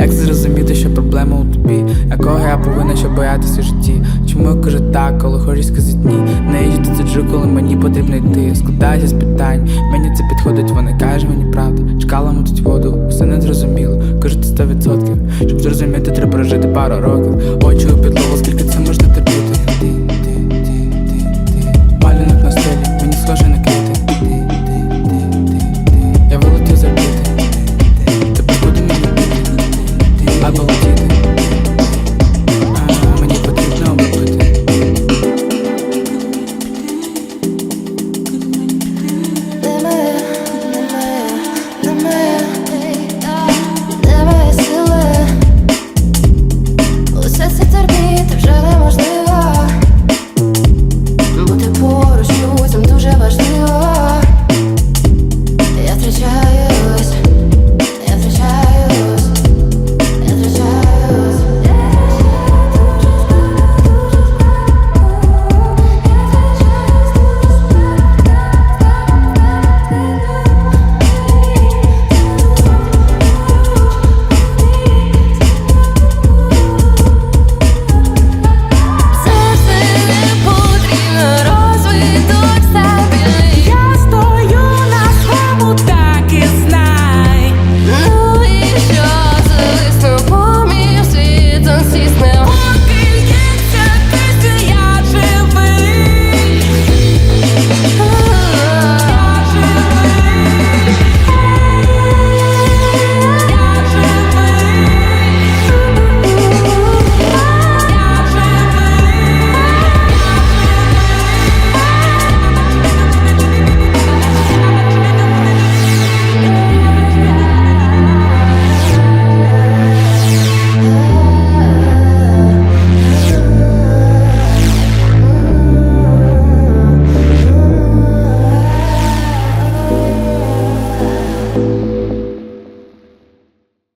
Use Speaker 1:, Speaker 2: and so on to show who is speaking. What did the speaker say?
Speaker 1: Як зрозуміти, що проблема у тобі. Якого я повинна ще боятися в житті? Чому я кажу так, коли хочу сказати ні? Не їжджу сиджу, коли мені потрібно йти. Складаюся з питань, мені це підходить, вона каже мені правду. Чекала мутить воду, все не зрозуміло. Кажу, це сто відсотків. Щоб зрозуміти, треба прожити пару років.